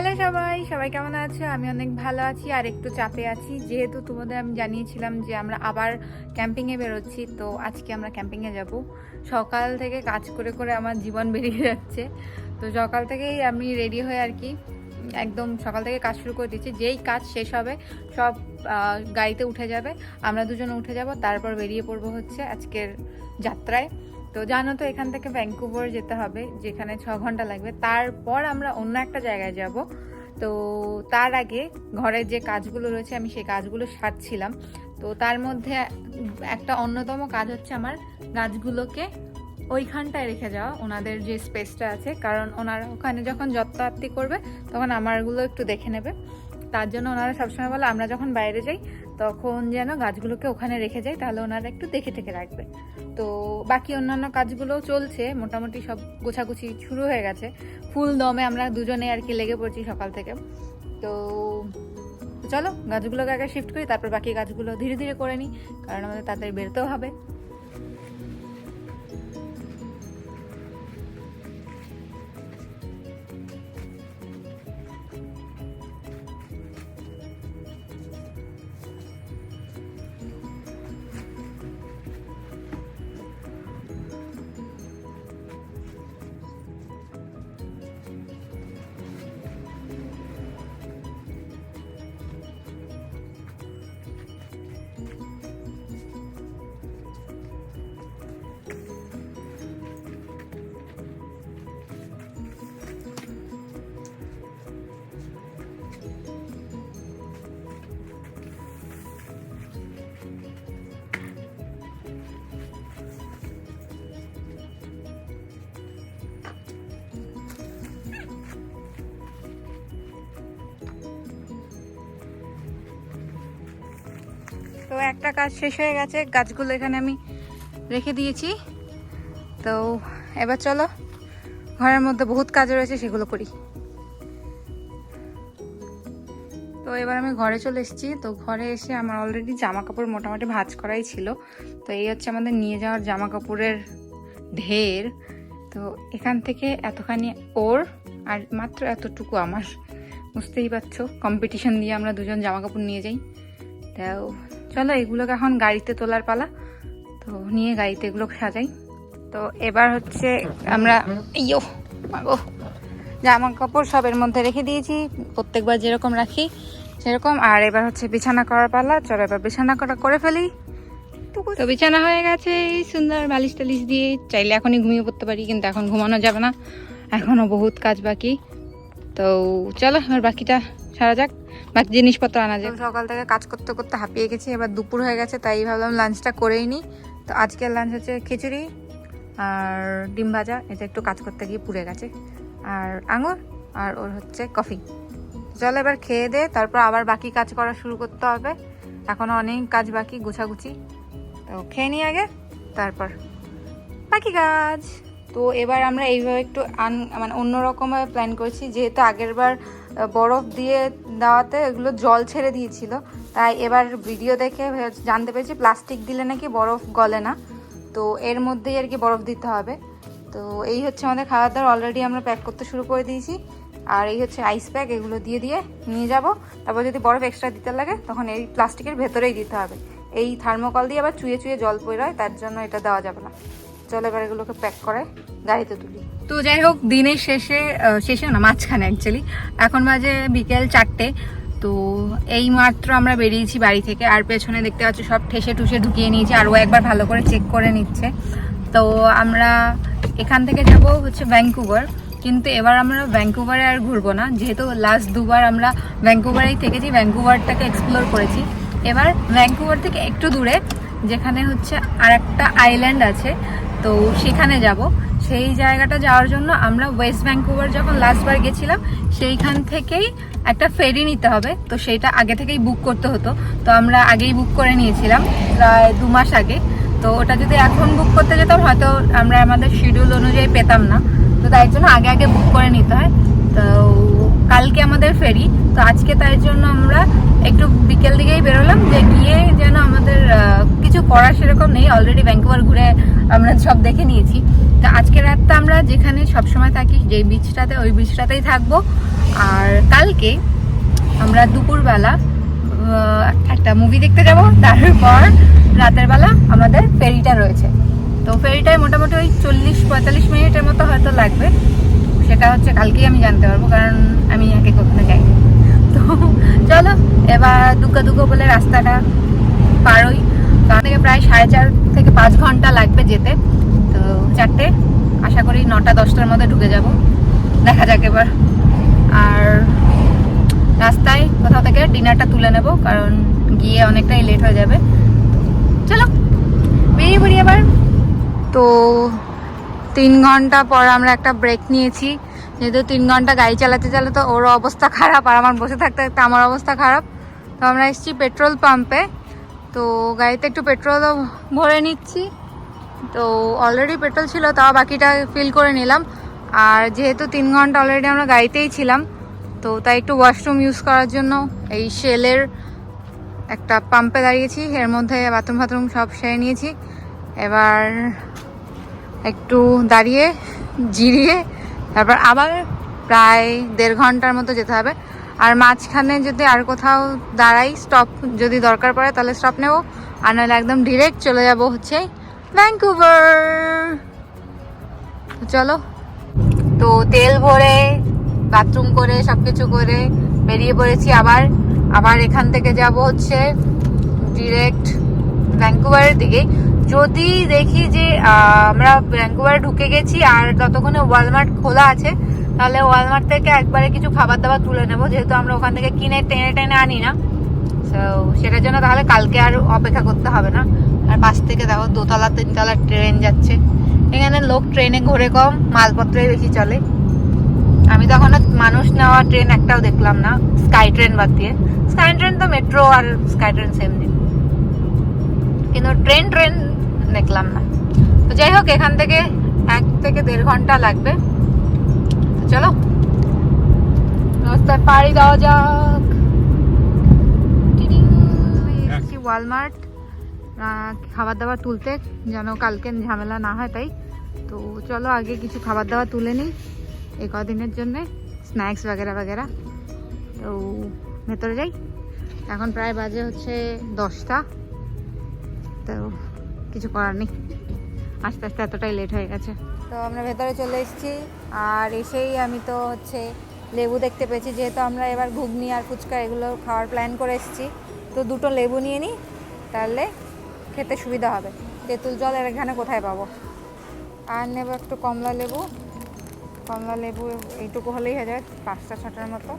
Hello সবাই সবাই কেমন আছো? আমি অনেক ভালো আছি আর একটু চাপে আছি। যেহেতু তোমাদের আমি জানিয়েছিলাম যে আমরা আবার ক্যাম্পিংয়ে বেরোচ্ছি, তো আজকে আমরা ক্যাম্পিংয়ে যাব। সকাল থেকে কাজ করে করে আমার জীবন বেরিয়ে যাচ্ছে। তো সকাল থেকেই আমি রেডি হয়ে আর কি, একদম সকাল থেকে কাজ শুরু করে দিচ্ছি যেই কাজ শেষ হবে, সব গাড়িতে উঠে যাবে। আমরা দুজন উঠে যাব, তারপর বেরিয়ে পড়ব হচ্ছে আজকের যাত্রায়। তো জানো তো, এখান থেকে ভ্যাঙ্কুভার যেতে হবে, যেখানে ছ ঘণ্টা লাগবে। তারপর আমরা অন্য একটা জায়গায় যাব। তো তার আগে ঘরের যে কাজগুলো রয়েছে, আমি সেই কাজগুলো সারছিলাম। তো তার মধ্যে একটা অন্যতম কাজ হচ্ছে আমার গাছগুলোকে ওইখানটায় রেখে যাওয়া, ওনাদের যে স্পেসটা আছে। কারণ ওনারা ওখানে যখন যত্নার্থী করবে, তখন আমারগুলো একটু দেখে নেবে। তার জন্য ওনারা সবসময় বলে, আমরা যখন বাইরে যাই, তখন যেন গাছগুলোকে ওখানে রেখে যাই, তাহলে ওনারা একটু দেখে টেকে রাখবে। তো বাকি অন্যান্য কাজগুলোও চলছে, মোটামুটি সব গোছাগুছি শুরু হয়ে গেছে। ফুল দমে আমরা দুজনে আর কি লেগে পড়ছি সকাল থেকে। তো চলো, গাছগুলোকে আগে শিফট করি, তারপর বাকি গাছগুলো ধীরে ধীরে করে নিই, কারণ আমাদের তাড়াতাড়ি বেরোতেও হবে। একটা কাজ শেষ হয়ে গেছে, গাছগুলো এখানে আমি রেখে দিয়েছি। তো এবার চলো, ঘরের মধ্যে বহুত কাজ রয়েছে, সেগুলো করি। তো এবার আমি ঘরে চলে এসেছি। তো ঘরে এসে আমার অলরেডি জামা কাপড় মোটামুটি ভাজ করাই ছিল। তো এই হচ্ছে আমাদের নিয়ে যাওয়ার জামা কাপড়ের ঢের। তো এখান থেকে এতখানি ওর আর মাত্র এতটুকু আমার। বুঝতেই পারছ কম্পিটিশন দিয়ে আমরা দুজন জামা কাপড় নিয়ে যাই। তো চলো, এগুলোকে এখন গাড়িতে তোলার পালা। তো নিয়ে গাড়িতে এগুলো সাজাই। তো এবার হচ্ছে আমরা ইয়ো মাগো। জামা কাপড় সবের মধ্যে রেখে দিয়েছি। প্রত্যেকবার যেরকম রাখি, সেরকম। আর এবার হচ্ছে বিছানা করার পালা। চলো, এবার বিছানা করা করে ফেলি। তো বিছানা হয়ে গেছে, এই সুন্দর বালিশ টালিশ দিয়ে। চাইলে এখনই ঘুমিয়ে পড়তে পারি, কিন্তু এখন ঘুমানো যাবে না। এখনও বহুত কাজ বাকি। তো চলো, এবার বাকিটা সারা যাক। বাকি জিনিসপত্র আনা যায়। সকাল থেকে কাজ করতে করতে হাঁপিয়ে গেছি, এবার দুপুর হয়ে গেছে, তাই ভাবলাম লাঞ্চটা করেই নিই। তো আজকের লাঞ্চ হচ্ছে খিচুড়ি আর ডিম ভাজা, এটা একটু কাজ করতে গিয়ে পুড়ে গেছে। আর আঙুর, আর ওর হচ্ছে কফি চলো এবার খেয়ে দে, তারপর আবার বাকি কাজ করা শুরু করতে হবে। এখনও অনেক কাজ বাকি, গুছাগুছি। তো খেয়ে নিই আগে, তারপর বাকি কাজ। তো এবার আমরা এইভাবে একটু আন মানে অন্যরকমভাবে প্ল্যান করেছি, যেহেতু আগের বার বরফ দিয়ে দেওয়াতে এগুলো জল ছেড়ে দিয়েছিল। তাই এবার ভিডিও দেখে জানতে পেরেছি প্লাস্টিক দিলে নাকি বরফ গলে না। তো এর মধ্যেই আর কি বরফ দিতে হবে। তো এই হচ্ছে আমাদের খাবার দাবার অলরেডি আমরা প্যাক করতে শুরু করে দিয়েছি। আর এই হচ্ছে আইস প্যাক এগুলো দিয়ে দিয়ে নিয়ে যাব। তারপর যদি বরফ এক্সট্রা দিতে লাগে, তখন এই প্লাস্টিকের ভেতরেই দিতে হবে। এই থার্মোকল দিয়ে আবার চুয়ে চুয়ে জল পড়ে তার জন্য এটা দেওয়া যাবে না। চলো এবার এগুলোকে প্যাক করে গাড়িতে তুলি। তো যাই হোক, দিনের শেষে শেষে না, মাঝখানে অ্যাকচুয়ালি এখন বাজে বিকেল চারটে। তো এই মাত্র আমরা বেরিয়েছি বাড়ি থেকে। আর পেছনে দেখতে পাচ্ছি সব ঠেসে টুসে ঢুকিয়ে নিয়েছি। আর ও একবার ভালো করে চেক করে নিচ্ছে। তো আমরা এখান থেকে যাব হচ্ছে ভ্যাঙ্কুভার কিন্তু এবার আমরা ভ্যাঙ্কুভারে আর ঘুরবো না। যেহেতু লাস্ট দুবার আমরা ভ্যাঙ্কুভারেই থেকেছি ভ্যাঙ্কুভারটাকে এক্সপ্লোর করেছি। এবার ভ্যাঙ্কুভার থেকে একটু দূরে, যেখানে হচ্ছে আর একটা আইল্যান্ড আছে। তো সেখানে যাব। সেই জায়গাটা যাওয়ার জন্য আমরা ওয়েস্ট ভ্যাঙ্কুভার যখন লাস্টবার গেছিলাম, সেইখান থেকেই একটা ফেরি নিতে হবে। তো সেইটা আগে থেকেই বুক করতে হতো। তো আমরা আগেই বুক করে নিয়েছিলাম, প্রায় দু মাস আগে। তো ওটা যদি এখন বুক করতে যেতাম, হয়তো আমরা আমাদের শিডিউল অনুযায়ী পেতাম না। তো তাই জন্য আগে আগে বুক করে নিতে হয়। তো কালকে আমাদের ফেরি তো আজকে তাই জন্য আমরা একটু বিকেল দিকেই বেরোলাম যে গিয়ে যেন আমাদের কিছু করার সেরকম নেই। অলরেডি ভ্যাঙ্কুভার ঘুরে আমরা সব দেখে নিয়েছি। তো আজকে রাতটা আমরা যেখানে সবসময় থাকি, যেই বিচটাতে ওই বিচটাতেই থাকব। আর কালকে আমরা দুপুরবেলা একটা মুভি দেখতে যাব। তারপর রাতের বেলা আমাদের ফেরিটা রয়েছে। তো ফেরিটায় মোটামুটি ওই চল্লিশ, পঁয়তাল্লিশ মিনিটের মতো হয়তো লাগবে। সেটা হচ্ছে কালকেই আমি জানতে পারব, কারণ আমি আগে কখনো যাইনি। তো চলো, এবার দুঃখ দুঃখ বলে রাস্তাটা পারোই ওখান থেকে প্রায় সাড়ে চার থেকে পাঁচ ঘণ্টা লাগবে যেতে। চারটে। আশা করি নটা, দশটার মধ্যে ঢুকে যাব। দেখা যাক এবার। আর রাস্তায় কোথাও থেকে ডিনারটা তুলে নেব, কারণ গিয়ে অনেকটাই লেট হয়ে যাবে। চলো, বেরিয়ে পড়ি এবার। তো তিন ঘণ্টা পর আমরা একটা ব্রেক নিয়েছি। যেহেতু তিন ঘণ্টা গাড়ি চালাতে চালাতে ওর অবস্থা খারাপ আর আমার বসে থাকতে থাকতে আমার অবস্থা খারাপ। তো আমরা এসেছি পেট্রোল পাম্পে তো গাড়িতে একটু পেট্রোলও ভরে নিচ্ছি। তো অলরেডি পেট্রোল ছিল, তাও বাকিটা ফিল করে নিলাম। আর যেহেতু তিন ঘণ্টা অলরেডি আমরা গাড়িতেই ছিলাম, তো তাই একটু ওয়াশরুম ইউজ করার জন্য এই শেলের একটা পাম্পে দাঁড়িয়েছি। এর মধ্যে বাথরুম ফাথরুম সব সেরে নিয়েছি। এবার একটু দাঁড়িয়ে, জিরিয়ে, তারপর আবার প্রায় দেড় ঘণ্টার মতো যেতে হবে। আর মাঝখানে যদি আর কোথাও দাঁড়াই স্টপ যদি দরকার পড়ে, তাহলে স্টপ নেব। আর নাহলে একদম ডিরেক্ট চলে যাব হচ্ছে ভ্যাঙ্কুভার চলো। তো তেল ভরে বাথরুম করে সব কিছু করে বেরিয়ে পড়েছি। আবার আবার এখান থেকে যাব হচ্ছে ডিরেক্ট ভ্যাঙ্কুভারের দিকে। যদি দেখি যে আমরা ভ্যাঙ্কুভারে ঢুকে গেছি আর ততক্ষণে ওয়ালমার্ট খোলা আছে, তাহলে ওয়ালমার্ট থেকে একবারে কিছু খাবার দাবার তুলে নেব। যেহেতু আমরা ওখান থেকে কিনে টেনে টেনে আনি না। তো সেটার জন্য তাহলে কালকে আর অপেক্ষা করতে হবে না। আর পাশ থেকে দেখো, দোতলা, তিনতলা ট্রেন যাচ্ছে। এখানে লোক ট্রেনে ঘোরে কম, মালপত্রই বেশি চলে। আমি তো এখনও মানুষ নেওয়া ট্রেন একটাও দেখলাম না, স্কাই ট্রেন বাদ দিয়ে। স্কাই ট্রেন তো মেট্রো আর স্কাই ট্রেন সেম দিন কিন্তু ট্রেন ট্রেন দেখলাম না। তো যাই হোক, এখান থেকে এক থেকে দেড় ঘণ্টা লাগবে। চলো। রাস্তায় পাড়ি দেওয়া যাক। ওয়ালমার্ট খাবার দাবার তুলতে, যেন কালকে ঝামেলা না হয় তাই। তো চলো আগে কিছু খাবার দাবার তুলে নিই এই কদিনের জন্যে, স্ন্যাক্স বাগেরা বাগেরা। তো ভেতরে যাই। এখন প্রায় বাজে হচ্ছে দশটা। তো কিছু করার নেই। আস্তে আস্তে এতটাই লেট হয়ে গেছে। তো আমরা ভেতরে চলে এসেছি। আর এসেই আমি তো হচ্ছে লেবু দেখতে পেয়েছি, যেহেতু আমরা এবার ঘুগনি আর ফুচকা এগুলো খাওয়ার প্ল্যান করে এসেছি। তো দুটো লেবু নিয়ে নিই, তাহলে খেতে সুবিধা হবে। তেঁতুল জল এর এখানে কোথায় পাবো? আর নেব একটু কমলা লেবু। কমলা লেবু এইটুকু হলেই হয়ে যাবে, পাঁচটা ছটার মতো।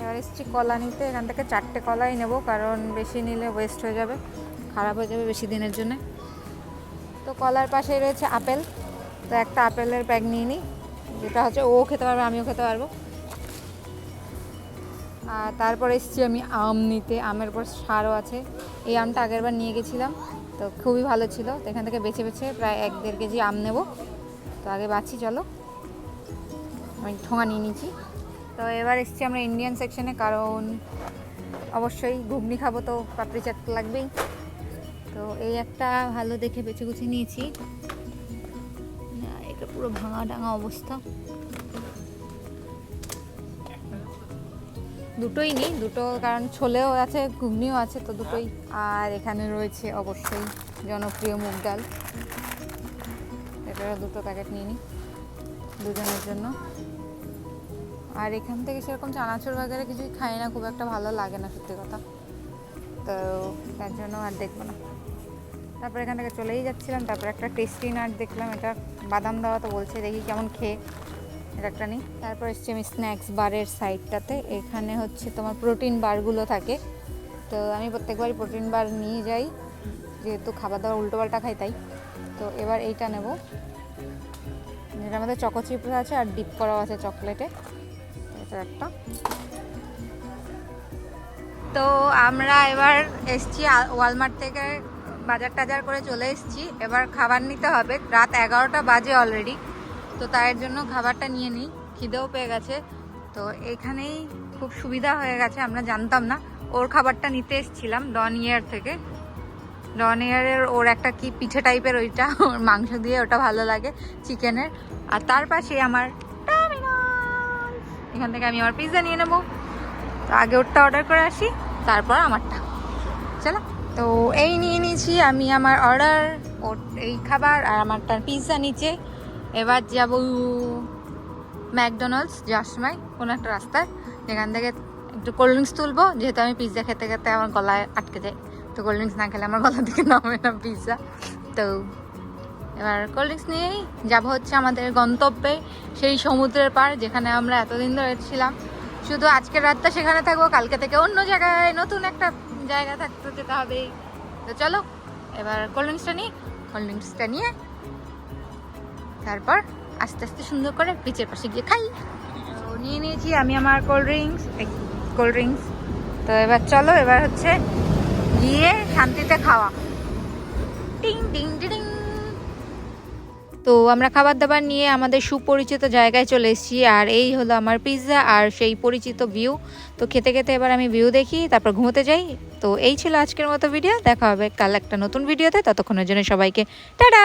এবার এসছি কলা নিতে, এখান থেকে চারটে কলাই নেব, কারণ বেশি নিলে ওয়েস্ট হয়ে যাবে, খারাপ হয়ে যাবে বেশি দিনের জন্য। তো কলার পাশে রয়েছে আপেল, তো একটা আপেলের প্যাক নিয়ে নিই। যেটা হচ্ছে ও খেতে পারবে, আমিও খেতে পারব। আর তারপর এসেছি আমি আম নিতে, আমের পর সারও আছে। এই আমটা আগেরবার নিয়ে গেছিলাম, তো খুবই ভালো ছিল। তো এখান থেকে বেছে বেছে প্রায় এক দেড় কেজি আম নেব। তো আগে বাছি, চলো। আমি ঠোঙা নিয়ে নিচ্ছি। তো এবার এসেছি আমরা ইন্ডিয়ান সেকশনে কারণ অবশ্যই ঘুগনি খাব তো, পাপড়ি চাট লাগবেই। তো এই একটা ভালো দেখে বেছে গুছে নিয়েছি। পুরো ভাঙা ডাঙা অবস্থা। দুটোই নিই, দুটো কারণ ছোলেও আছে, ঘুগনিও আছে, তো দুটোই। আর এখানে রয়েছে অবশ্যই জনপ্রিয় মুগ ডাল। এটারও দুটো প্যাকেট নিয়ে নিই দুজনের জন্য। আর এখান থেকে সেরকম চানাচুর বাজারে কিছুই খাই না, খুব একটা ভালো লাগে না, সত্যি কথা। তো তার জন্য আর দেখব না। তারপর এখান থেকে চলেই যাচ্ছিলাম, তারপর একটা টেস্টি নাট দেখলাম, এটা বাদাম দেওয়া তো বলছে, দেখি কেমন খেয়ে এটা একটা নিই। তারপর এসছি আমি স্ন্যাক্স বারের সাইডটাতে এখানে হচ্ছে তোমার প্রোটিন বারগুলো থাকে। তো আমি প্রত্যেকবারই প্রোটিন বার নিয়ে যাই, যেহেতু খাবার দাবার উল্টোপাল্টা খাই তাই। তো এবার এইটা নেব। যেটার মধ্যে চকো চিপস আছে আর ডিপ করাও আছে চকলেটে এটা একটা। তো আমরা এবার এসছি ওয়ালমার্ট থেকে বাজার টাজার করে চলে এসেছি। এবার খাবার নিতে হবে। রাত এগারোটা বাজে অলরেডি তো তার জন্য খাবারটা নিয়ে নিই। খিদেও পেয়ে গেছে। তো এখানেই খুব সুবিধা হয়ে গেছে, আমরা জানতাম না। ওর খাবারটা নিতে এসেছিলাম ডন ইয়ার থেকে। ডন ইয়ারের ওর একটা কি পিঠে টাইপের ওইটা। ওর মাংস দিয়ে ওটা ভালো লাগে চিকেনের। আর তার পাশে আমার এখান থেকে আমি আমার পিৎজা নিয়ে নেব। তো আগে ওরটা অর্ডার করে আসি, তারপর আমারটা। চলো। তো এই নিয়ে নিয়েছি, আমি আমার অর্ডার ওর এই খাবার আর আমারটা পিৎজা নিচে। এবার যাব ম্যাকডোনাল্ডস, যাওয়ার সময় কোনো একটা রাস্তায়। যেখান থেকে একটু কোল্ড ড্রিঙ্কস তুলবো, যেহেতু আমি পিৎজা খেতে খেতে আমার গলায় আটকে যায়। তো কোল্ড ড্রিঙ্কস না খেলে আমার গলা থেকে নামে না পিৎজা তো এবার কোল্ড ড্রিঙ্কস নিয়েই যাব হচ্ছে আমাদের গন্তব্যে, সেই সমুদ্রের পার যেখানে আমরা এতদিন ধরে ছিলাম। শুধু আজকের রাতটা সেখানে থাকব, কালকে থেকে অন্য জায়গায় নতুন একটা জায়গা থাকতে যেতে হবে। তো চলো, এবার কোল্ড ড্রিঙ্কসটা নিই। কোল্ড ড্রিঙ্কসটা নিয়ে তারপর আস্তে আস্তে সুন্দর করে বিচের পাশে গিয়ে খাই। তো নিয়ে নিয়েছি আমি আমার কোল্ড ড্রিঙ্কস কোল্ড ড্রিঙ্কস তো এবার চলো, এবার হচ্ছে গিয়ে শান্তিতে খাওয়া। টিং টিং টিং। তো আমরা খাবার দাবার নিয়ে আমাদের সুপরিচিত জায়গায় চলে এসেছি, আর এই হলো আমার পিৎজা আর সেই পরিচিত ভিউ তো খেতে খেতে এবার আমি ভিউ দেখি, তারপর ঘুমোতে যাই। তো এই ছিল আজকের মতো ভিডিও দেখা হবে কাল একটা নতুন ভিডিওতে ততক্ষণের জন্য সবাইকে, টাটা!